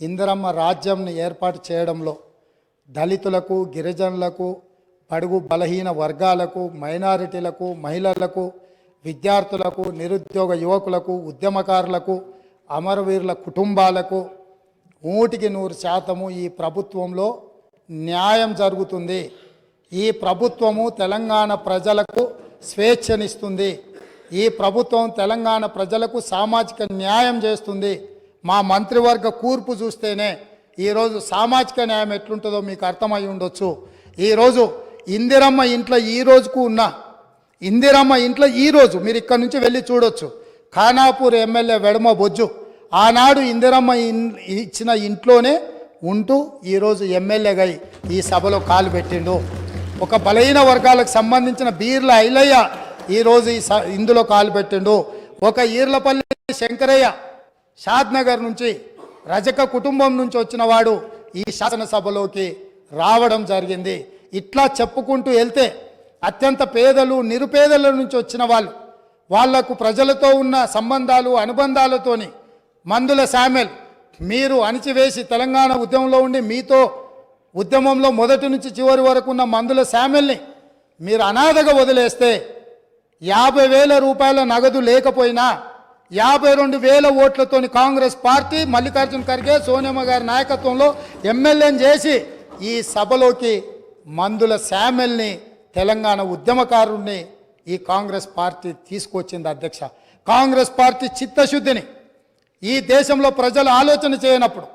ఇందిరమ్మ రాజ్యంను ఏర్పాటు చేయడంలో దళితులకు గిరిజనులకు పడుగు బలహీన వర్గాలకు మైనారిటీలకు మహిళలకు విద్యార్థులకు నిరుద్యోగ యువకులకు ఉద్యమకారులకు అమరవీరుల కుటుంబాలకు నూటికి నూరు శాతము ఈ ప్రభుత్వంలో న్యాయం జరుగుతుంది. ఈ ప్రభుత్వము తెలంగాణ ప్రజలకు స్వేచ్ఛనిస్తుంది. ఈ ప్రభుత్వం తెలంగాణ ప్రజలకు సామాజిక న్యాయం చేస్తుంది. మా మంత్రివర్గ కూర్పు చూస్తేనే ఈరోజు సామాజిక న్యాయం ఎట్లుంటుందో మీకు అర్థమై ఉండొచ్చు. ఈరోజు ఇందిరమ్మ ఇంట్లో ఈ రోజుకు ఉన్న ఇందిరమ్మ ఇంట్లో ఈరోజు మీరు ఇక్కడ నుంచి వెళ్ళి చూడొచ్చు. ఖానాపూర్ ఎమ్మెల్యే వెడమ బొజ్జు ఆనాడు ఇందిరమ్మ ఇన్ ఇచ్చిన ఇంట్లోనే ఉంటూ ఈరోజు ఎమ్మెల్యేగా ఈ సభలో కాలు పెట్టిండు. ఒక బలహీన వర్గాలకు సంబంధించిన బీర్ల ఐలయ్య ఈరోజు ఈ స ఇందులో కాలు పెట్టిండు. ఒక ఈర్లపల్లి శంకరయ్య షాద్నగర్ నుంచి రజక కుటుంబం నుంచి వచ్చిన వాడు ఈ శాసనసభలోకి రావడం జరిగింది. ఇట్లా చెప్పుకుంటూ వెళ్తే అత్యంత పేదలు నిరుపేదల నుంచి వచ్చిన వాళ్ళు వాళ్ళకు ప్రజలతో ఉన్న సంబంధాలు అనుబంధాలతోని మందుల శామెల్ మీరు అణిచివేసి తెలంగాణ ఉద్యమంలో ఉండి మీతో ఉద్యమంలో మొదటి నుంచి చివరి వరకు ఉన్న మందుల శామెల్ని మీరు అనాథగా వదిలేస్తే యాభై వేల రూపాయల నగదు లేకపోయినా యాభై రెండు వేల ఓట్లతోని కాంగ్రెస్ పార్టీ మల్లికార్జున ఖర్గే సోనియమ్మ గారి నాయకత్వంలో ఎమ్మెల్యేని చేసి ఈ సభలోకి మందుల శామెల్ని తెలంగాణ ఉద్యమకారుణ్ణి ఈ కాంగ్రెస్ పార్టీ తీసుకొచ్చింది అధ్యక్ష. కాంగ్రెస్ పార్టీ చిత్తశుద్ధిని ఈ దేశంలో ప్రజలు ఆలోచన చేయనప్పుడు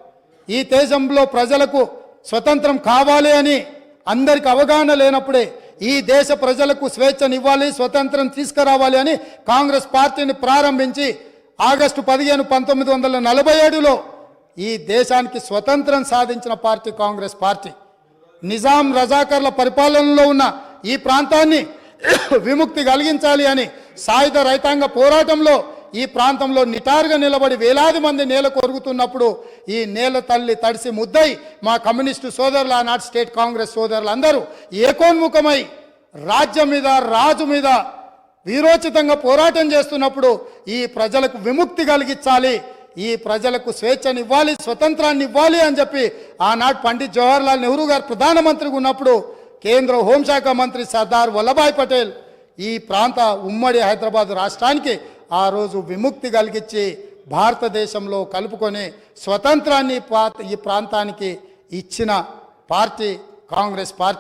ఈ దేశంలో ప్రజలకు స్వతంత్రం కావాలి అని అందరికి అవగాహన లేనప్పుడే ఈ దేశ ప్రజలకు స్వేచ్ఛనివ్వాలి స్వతంత్రం తీసుకురావాలి అని కాంగ్రెస్ పార్టీని ప్రారంభించి ఆగస్టు పదిహేను పంతొమ్మిది వందల నలభై ఏడులో ఈ దేశానికి స్వతంత్రం సాధించిన పార్టీ కాంగ్రెస్ పార్టీ. నిజాం రజాకర్ల పరిపాలనలో ఉన్న ఈ ప్రాంతాన్ని విముక్తి కలిగించాలి అని సాయుధ రైతాంగ పోరాటంలో ఈ ప్రాంతంలో నిటారుగా నిలబడి వేలాది మంది నేల కొరుగుతున్నప్పుడు ఈ నేల తల్లి తడిసి ముద్దై మా కమ్యూనిస్టు సోదరులు ఆనాటి స్టేట్ కాంగ్రెస్ సోదరులు అందరూ ఏకోన్ముఖమై రాజ్యం మీద రాజు మీద వీరోచితంగా పోరాటం చేస్తున్నప్పుడు ఈ ప్రజలకు విముక్తి కలిగించాలి ఈ ప్రజలకు స్వేచ్ఛనివ్వాలి స్వతంత్రాన్ని ఇవ్వాలి అని చెప్పి ఆనాడు పండిత్ జవహర్లాల్ నెహ్రూ గారు ప్రధానమంత్రిగా ఉన్నప్పుడు కేంద్ర హోంశాఖ మంత్రి సర్దార్ వల్లభాయ్ పటేల్ ఈ ప్రాంత ఉమ్మడి హైదరాబాద్ రాష్ట్రానికి ఆ రోజు విముక్తి కలిగించి భారతదేశంలో కలుపుకొని స్వతంత్రాన్ని ఈ ప్రాంతానికి ఇచ్చిన పార్టీ కాంగ్రెస్ పార్టీ.